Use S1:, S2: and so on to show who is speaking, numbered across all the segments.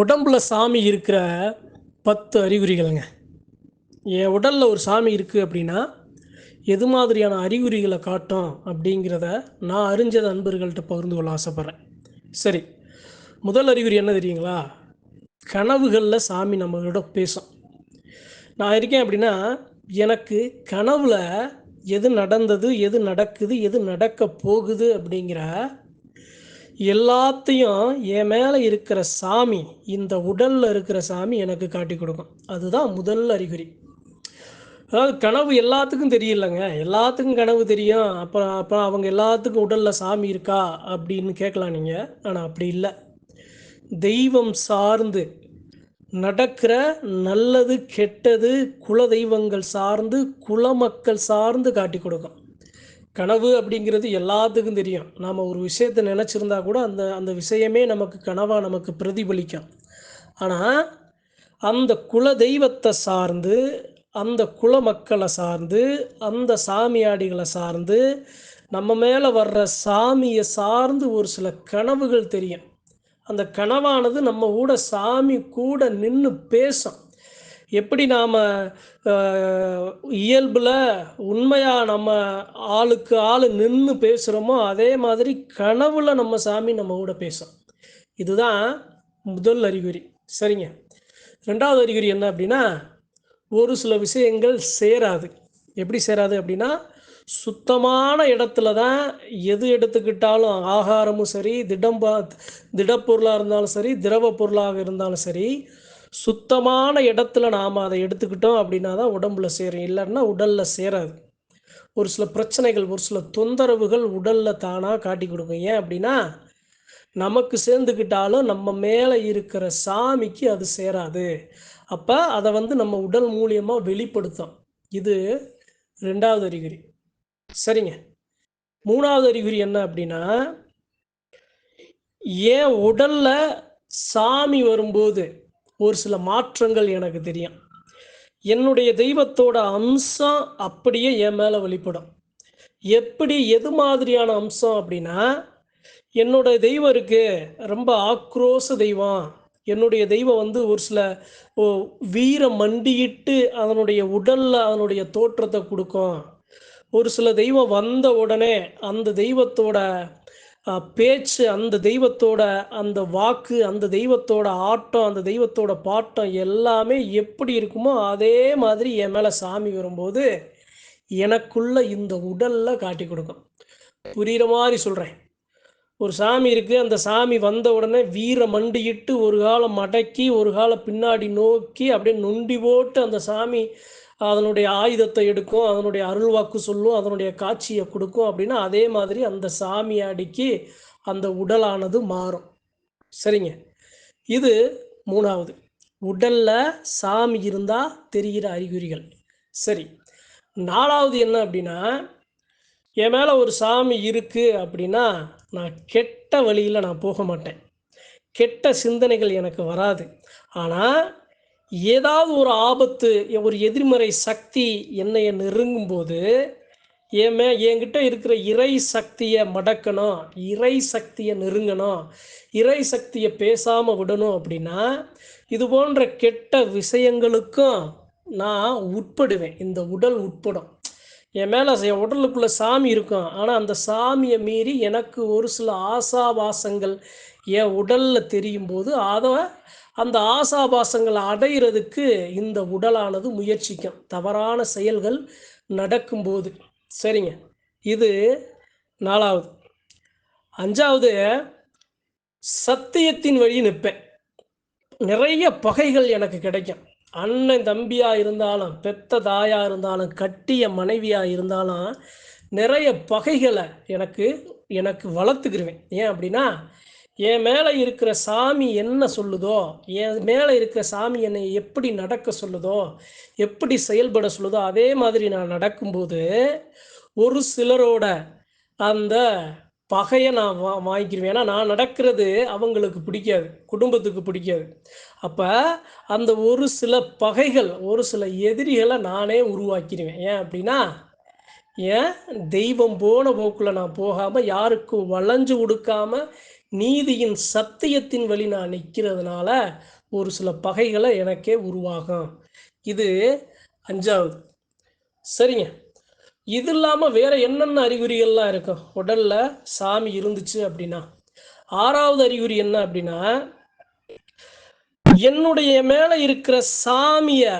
S1: உடம்புல சாமி இருக்கிற பத்து அறிகுறிகளுங்க. என் உடலில் ஒரு சாமி இருக்குது அப்படின்னா எது மாதிரியான அறிகுறிகளை காட்டும் அப்படிங்கிறத நான் அறிஞ்சது நண்பர்கள்ட்ட பகிர்ந்து கொள்ள ஆசைப்பட்றேன். சரி முதல் அறிகுறி என்ன தெரியுங்களா? கனவுகளில் சாமி நம்மளோட பேசும். நான் இருக்கேன் அப்படின்னா எனக்கு கனவில் எது நடந்தது எது நடக்குது எது நடக்க போகுது அப்படிங்கிற எல்லாத்தையும் என் மேலே இருக்கிற சாமி இந்த உடலில் இருக்கிற சாமி எனக்கு காட்டி கொடுக்கும். அதுதான் முதல் அறிகுறி. அதாவது கனவு எல்லாத்துக்கும் தெரியலங்க. எல்லாத்துக்கும் கனவு தெரியும். அப்புறம் அப்புறம் அவங்க எல்லாத்துக்கும் உடலில் சாமி இருக்கா அப்படின்னு கேட்கலாம் நீங்கள் ஆனால் அப்படி இல்லை. தெய்வம் சார்ந்து நடக்கிற நல்லது கெட்டது குல தெய்வங்கள் சார்ந்து குல மக்கள் சார்ந்து காட்டி கொடுக்கும். கனவு அப்படிங்கிறது எல்லாத்துக்கும் தெரியும். நாம் ஒரு விஷயத்தை நினச்சிருந்தா கூட அந்த அந்த விஷயமே நமக்கு கனவாக நமக்கு பிரதிபலிக்கும். ஆனால் அந்த குல தெய்வத்தை சார்ந்து அந்த குல மக்களை சார்ந்து அந்த சாமியாடிகளை சார்ந்து நம்ம மேலே வர்ற சாமியை சார்ந்து ஒரு சில கனவுகள் தெரியும். அந்த கனவானது நம்ம கூட சாமி கூட நின்று பேசும். எப்படி நாம் இயல்பில் உண்மையாக நம்ம ஆளுக்கு ஆள் நின்று பேசுகிறோமோ அதே மாதிரி கனவுல நம்ம சாமி நம்ம கூட பேசும். இதுதான் முதல் அறிகுறி. சரிங்க. ரெண்டாவது அறிகுறி என்ன அப்படின்னா ஒரு சில விஷயங்கள் சேராது. எப்படி சேராது அப்படின்னா சுத்தமான இடத்துல தான் எது எடுத்துக்கிட்டாலும் ஆகாரமும் சரி திடம் திடப்பொருளாக இருந்தாலும் சரி திரவ பொருளாக இருந்தாலும் சரி சுத்தமான இடத்துல நாம் அதை எடுத்துக்கிட்டோம் அப்படின்னா தான் உடம்புல சேரும். இல்லைன்னா உடலில் சேராது. ஒரு சில பிரச்சனைகள் ஒரு சில தொந்தரவுகள் உடலில் தானாக காட்டி கொடுக்கும். ஏன் அப்படின்னா நமக்கு சேர்ந்துக்கிட்டாலும் நம்ம மேலே இருக்கிற சாமிக்கு அது சேராது. அப்போ அதை வந்து நம்ம உடல் மூலியமாக வெளிப்படுத்தும் இது ரெண்டாவது அறிகுறி. சரிங்க. மூணாவது அறிகுறி என்ன அப்படின்னா ஏன் உடல்ல சாமி வரும்போது ஒரு சில மாற்றங்கள் எனக்கு தெரியும். என்னுடைய தெய்வத்தோட அம்சம் அப்படியே என் மேலே வெளிப்படும். எப்படி எது மாதிரியான அம்சம் அப்படின்னா என்னோட தெய்வம் இருக்கு ரொம்ப ஆக்ரோஷ தெய்வம். என்னுடைய தெய்வம் வந்து ஒரு சில வீர மண்டியிட்டு அதனுடைய உடலில் அதனுடைய தோற்றத்தை கொடுக்கும். ஒரு சில தெய்வம் வந்த உடனே அந்த தெய்வத்தோட பேச்சு அந்த தெய்வத்தோட அந்த வாக்கு அந்த தெய்வத்தோட ஆட்டம் அந்த தெய்வத்தோட பாட்டம் எல்லாமே எப்படி இருக்குமோ அதே மாதிரி என் மேலே சாமி வரும்போது எனக்குள்ள இந்த உடல்ல காட்டி கொடுக்கும். புரிகிற மாதிரி சொல்கிறேன் ஒரு சாமி இருக்குது அந்த சாமி வந்த உடனே வீர மண்டியிட்டு ஒரு காலம் மடக்கி ஒரு காலம் பின்னாடி நோக்கி அப்படியே நொண்டி போட்டு அந்த சாமி அதனுடைய ஆயுதத்தை எடுக்கும் அதனுடைய அருள்வாக்கு சொல்லும் அதனுடைய காட்சியை கொடுக்கும் அப்படின்னா அதே மாதிரி அந்த சாமியாடிக்கு அந்த உடலானது மாறும். சரிங்க. இது மூணாவது. உடலில் சாமி இருந்தால் தெரிகிற அறிகுறிகள். சரி. நாலாவது என்ன அப்படின்னா என் மேலே ஒரு சாமி இருக்குது அப்படின்னா நான் கெட்ட வழியில் நான் போக மாட்டேன். கெட்ட சிந்தனைகள் எனக்கு வராது. ஆனால் ஏதாவது ஒரு ஆபத்து ஒரு எதிர்மறை சக்தி என்னைய நெருங்கும்போது ஏமே என்கிட்ட இருக்கிற இறை சக்தியை மடக்கணும் இறை சக்தியை நெருங்கணும் இறை சக்தியை பேசாமல் விடணும் அப்படின்னா இது போன்ற கெட்ட விஷயங்களுக்கும் நான் உட்படுவேன். இந்த உடல் உட்படும். என் மேலே என் உடலுக்குள்ளே சாமி இருக்கும். ஆனால் அந்த சாமியை மீறி எனக்கு ஒரு சில ஆசாபாசங்கள் என் உடலில் தெரியும் போது அதை அந்த ஆசாபாசங்களை அடையிறதுக்கு இந்த உடலானது முயற்சிக்கும். தவறான செயல்கள் நடக்கும்போது. சரிங்க. இது நாலாவது. அஞ்சாவது சத்தியத்தின் வழி நிற்பேன். நிறைய பகைகள் எனக்கு கிடைக்கும். அண்ணன் தம்பியாக இருந்தாலும் பெத்த தாயாக இருந்தாலும் கட்டிய மனைவியாக இருந்தாலும் நிறைய பகைகளை எனக்கு எனக்கு வளர்த்துக்கிருவேன். ஏன் அப்படின்னா என் மேலே இருக்கிற சாமி என்ன சொல்லுதோ என் மேலே இருக்கிற சாமி என்னை எப்படி நடக்க சொல்லுதோ எப்படி செயல்பட சொல்லுதோ அதே மாதிரி நான் நடக்கும்போது ஒரு சிலரோட அந்த பகையை நான் வா வாங்கிக்கிருவேன். ஏன்னா நான் நடக்கிறது அவங்களுக்கு பிடிக்காது குடும்பத்துக்கு பிடிக்காது. அப்போ அந்த ஒரு சில பகைகள் ஒரு சில எதிரிகளை நானே உருவாக்கிடுவேன் ஏன் அப்படின்னா ஏன் தெய்வம் போன போக்கில் நான் போகாமல் யாருக்கும் வளைஞ்சு கொடுக்காம நீதியின் சத்தியத்தின் வழி நான் நிற்கிறதுனால ஒரு சில பகைகளை எனக்கே உருவாகும். இது அஞ்சாவது. சரிங்க. இது இல்லாமல் வேற என்னென்ன அறிகுறிகள்லாம் இருக்கும்? உடல்ல சாமி இருந்துச்சு அப்படின்னா. ஆறாவது அறிகுறி என்ன அப்படின்னா என்னுடைய மேலே இருக்கிற சாமியை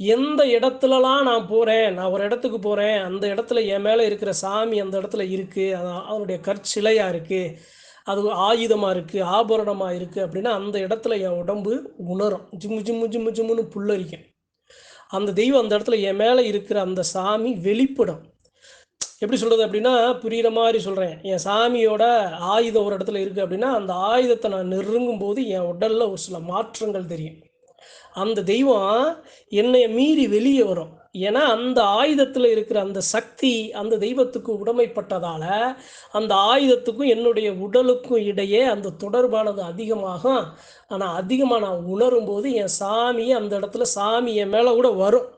S1: எந்த இடத்துலலாம் நான் போகிறேன் நான் ஒரு இடத்துக்கு போகிறேன் அந்த இடத்துல என் மேலே இருக்கிற சாமி அந்த இடத்துல இருக்குது அதனுடைய கற்சிலையாக இருக்குது அது ஆயுதமாக இருக்குது ஆபரணமாக இருக்குது அப்படின்னா அந்த இடத்துல என் உடம்பு உணரும். ஜிம்மு ஜிம்மு ஜிம்மு ஜிம்முன்னு புல்லரிக்கும். அந்த தெய்வம் அந்த இடத்துல என் மேலே இருக்கிற அந்த சாமி வெளிப்படும். எப்படி சொல்கிறது அப்படின்னா புரிகிற மாதிரி சொல்கிறேன் என் சாமியோட ஆயுதம் ஒரு இடத்துல இருக்குது அப்படின்னா அந்த ஆயுதத்தை நான் நெருங்கும் போது என் உடலில் ஒரு சில மாற்றங்கள் தெரியும். அந்த தெய்வம் என்னை மீறி வெளியே வரும். ஏன்னா அந்த ஆயுதத்தில் இருக்கிற அந்த சக்தி அந்த தெய்வத்துக்கு உடமைப்பட்டதால் அந்த ஆயுதத்துக்கும் என்னுடைய உடலுக்கும் இடையே அந்த தொடர்பானது அதிகமாகும். ஆனால் அதிகமாக நான் உணரும் போது என் சாமி அந்த இடத்துல சாமி என் மேலே கூட வரும்.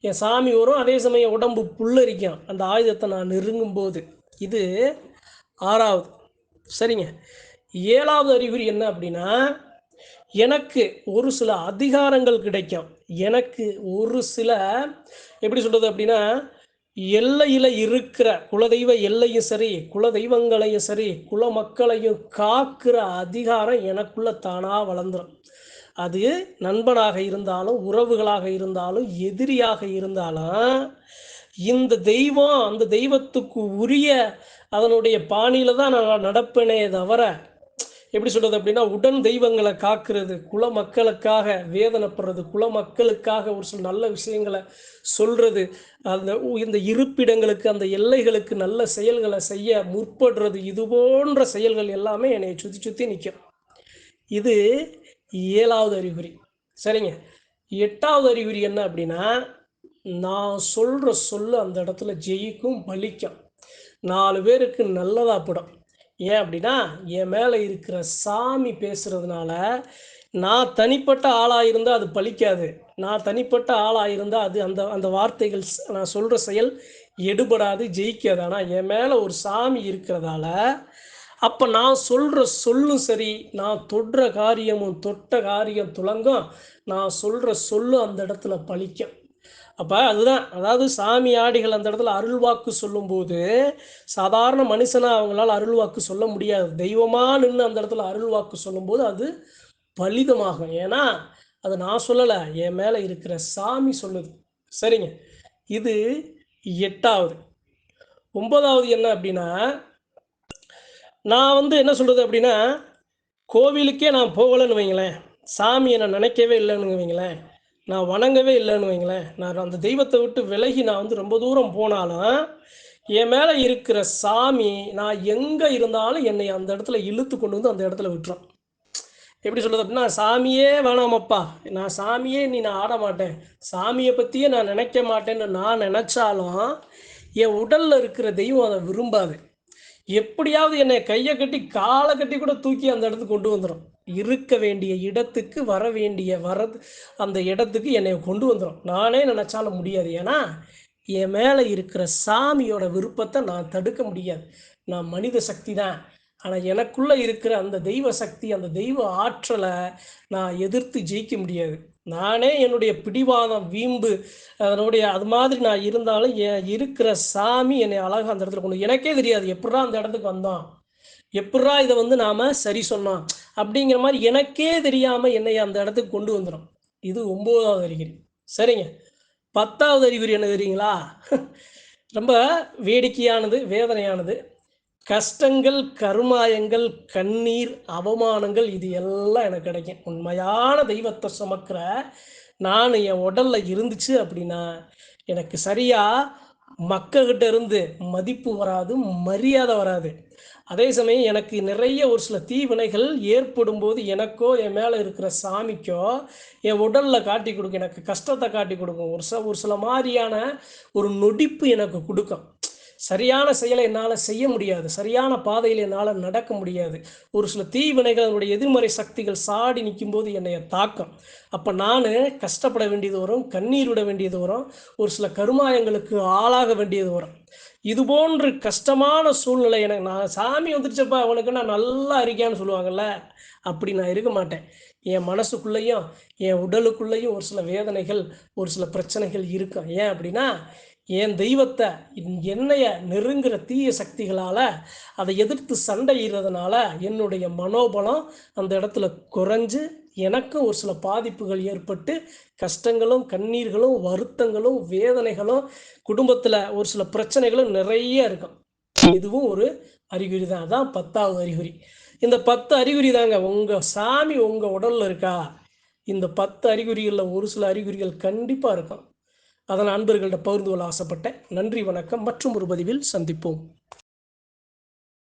S1: என் சாமி வரும் அதே சமயம் உடம்பு புல்லரிக்கும். அந்த ஆயுதத்தை நான் நெருங்கும் போது. இது ஆறாவது. சரிங்க. ஏழாவது அறிகுறி என்ன அப்படின்னா எனக்கு ஒரு சில அதிகாரங்கள் கிடைக்கும். எனக்கு ஒரு சில எப்படி சொல்கிறது அப்படின்னா எல்லையில் இருக்கிற குலதெய்வ எல்லையும் சரி குலதெய்வங்களையும் சரி குல மக்களையும் காக்கிற அதிகாரம் எனக்குள்ள தானாக வளர்ந்துடும் அது நண்பனாக இருந்தாலும் உறவுகளாக இருந்தாலும் எதிரியாக இருந்தாலும் இந்த தெய்வம் அந்த தெய்வத்துக்கு உரிய அதனுடைய பாணியில் தான் நான் நடப்பேனே தவிர எப்படி சொல்கிறது அப்படின்னா உடன் தெய்வங்களை காக்கிறது குல மக்களுக்காக வேதனைப்படுறது குல மக்களுக்காக ஒரு சில நல்ல விஷயங்களை சொல்கிறது அந்த இந்த இருப்பிடங்களுக்கு அந்த எல்லைகளுக்கு நல்ல செயல்களை செய்ய முற்படுறது இது போன்ற செயல்கள் எல்லாமே என்னை சுற்றி சுற்றி நிற்கும் இது ஏழாவது அறிகுறி. சரிங்க? எட்டாவது அறிகுறி என்ன அப்படின்னா நான் சொல்கிற சொல்லு அந்த இடத்துல ஜெயிக்கும் பலிக்கும். நாலு பேருக்கு நல்லதாக படும். ஏன் அப்படின்னா என் மேலே இருக்கிற சாமி பேசுகிறதுனால நான் தனிப்பட்ட ஆளாக இருந்தால் அது பலிக்காது நான் தனிப்பட்ட ஆளாக இருந்தால் அது அந்த அந்த வார்த்தைகள் நான் சொல்கிற செயல் எடுபடாது ஜெயிக்காது. ஆனால் என் மேலே ஒரு சாமி இருக்கிறதால அப்போ நான் சொல்கிற சொல்லும் சரி நான் தொடுற காரியமும் தொட்ட காரியம் துளங்கும். நான் சொல்கிற சொல்லும் அந்த இடத்துல பழிக்கும். அப்போ அதுதான் அதாவது சாமி ஆடிகள் அந்த இடத்துல அருள்வாக்கு சொல்லும்போது சாதாரண மனுஷனாக அவங்களால அருள்வாக்கு சொல்ல முடியாது. தெய்வமாக நின்று அந்த இடத்துல அருள்வாக்கு சொல்லும்போது அது பலிதமாகும். ஏன்னா அதை நான் சொல்லலை என் மேலே இருக்கிற சாமி சொல்லுது. சரிங்க. இது எட்டாவது. ஒன்பதாவது என்ன அப்படின்னா நான் வந்து என்ன சொல்கிறது அப்படின்னா கோவிலுக்கே நான் போகலைன்னு வைங்களேன். சாமி என்னை நினைக்கவே இல்லைன்னு வைங்களேன். நான் வணங்கவே இல்லைன்னு வைங்களேன். நான் அந்த தெய்வத்தை விட்டு விலகி நான் வந்து ரொம்ப தூரம் போனாலும் என் மேலே இருக்கிற சாமி நான் எங்கே இருந்தாலும் என்னை அந்த இடத்துல இழுத்து கொண்டு வந்து அந்த இடத்துல விட்டுரும். எப்படி சொல்கிறது அப்படின்னா சாமியே வேணாமப்பா நான் சாமியே நீ நான் ஆட மாட்டேன். சாமியை பற்றியே நான் நினைக்க மாட்டேன்னு நான் நினச்சாலும் என் உடலில் இருக்கிற தெய்வம் அதை விரும்பாது. எப்படியாவது என்னை கையை கட்டி காலை கட்டி கூட தூக்கி அந்த இடத்துக்கு கொண்டு வந்துடும் இருக்க வேண்டிய இடத்துக்கு வர வேண்டிய வரது அந்த இடத்துக்கு என்னை கொண்டு வந்துடும் நானே நினச்சாலும் முடியாது. ஏன்னா என் மேலே இருக்கிற சாமியோட விருப்பத்தை நான் தடுக்க முடியாது. நான் மனித சக்தி தான். ஆனால் எனக்குள்ளே இருக்கிற அந்த தெய்வ சக்தி அந்த தெய்வ ஆற்றலை நான் எதிர்த்து ஜெயிக்க முடியாது. நானே என்னுடைய பிடிவாதம் வீம்பு அதனுடைய அது மாதிரி நான் இருந்தாலும் என் இருக்கிற சாமி என்னை அழகாக அந்த இடத்துல கொண்டு எனக்கே தெரியாது. எப்படா அந்த இடத்துக்கு வந்தோம் எப்படா இதை வந்து நாம் சரி சொன்னோம்? அப்படிங்கிற மாதிரி எனக்கே தெரியாமல் என்னை அந்த இடத்துக்கு கொண்டு வந்துடும் இது ஒம்போதாவது அறிகுறி. சரிங்க. பத்தாவது அறிகுறி என்ன தெரியுங்களா? ரொம்ப வேடிக்கையானது வேதனையானது. கஷ்டங்கள் கருமாயங்கள் கண்ணீர் அவமானங்கள் இது எல்லாம் எனக்கு கிடைக்கும். உண்மையான தெய்வத்தை சுமக்கிற நான் என் உடல்ல இருந்துச்சு அப்படின்னா எனக்கு சரியா மக்கள்கிட்ட இருந்து மதிப்பு வராது மரியாதை வராது. அதே சமயம் எனக்கு நிறைய ஒரு சில தீவினைகள் ஏற்படும் போது எனக்கோ என் மேலே இருக்கிற சாமிக்கோ என் உடலில் காட்டி கொடுக்கும் எனக்கு கஷ்டத்தை காட்டி கொடுக்கும். ஒரு சில ஒரு சில மாதிரியான ஒரு நொடிப்பு எனக்கு கொடுக்கும். சரியான செயலை என்னால் செய்ய முடியாது. சரியான பாதையில் என்னால் நடக்க முடியாது. ஒரு சில தீவினைகள் அதனுடைய எதிர்மறை சக்திகள் சாடி நிற்கும்போது என்னைய தாக்கம். அப்போ நான் கஷ்டப்பட வேண்டியது வரும் கண்ணீர் விட வேண்டியது வரும் ஒரு சில கருமாயங்களுக்கு ஆளாக வேண்டியது வரும். இது போன்று கஷ்டமான சூழ்நிலை எனக்கு நான் சாமி வந்துருச்சப்பா அவனுக்கு நான் நல்லா இருக்கேன்னு சொல்லுவாங்கல்ல அப்படி நான் இருக்க மாட்டேன். என் மனசுக்குள்ளேயும் என் உடலுக்குள்ளேயும் ஒரு சில வேதனைகள் ஒரு சில பிரச்சனைகள் இருக்கும் ஏன் அப்படின்னா என் தெய்வத்தை என்னைய நெருங்குற தீய சக்திகளால் அதை எதிர்த்து சண்டையிடுறதுனால என்னுடைய மனோபலம் அந்த இடத்துல குறைஞ்சு எனக்கும் ஒரு சில பாதிப்புகள் ஏற்பட்டு கஷ்டங்களும் கண்ணீர்களும் வருத்தங்களும் வேதனைகளும் குடும்பத்தில் ஒரு சில பிரச்சனைகளும் நிறைய இருக்கும். இதுவும் ஒரு அறிகுறி தான். அதான் பத்தாவது அறிகுறி. இந்த பத்து அறிகுறி தாங்க. உங்கள் சாமி உங்கள் உடலில் இருக்கா? இந்த பத்து அறிகுறிகளில் ஒரு சில அறிகுறிகள் கண்டிப்பாக இருக்கும். அதை அன்பர்களிடம் பகிர்ந்து கொள்ள ஆசைப்பட்டேன். நன்றி வணக்கம். மற்றும் ஒரு பதிவில் சந்திப்போம்.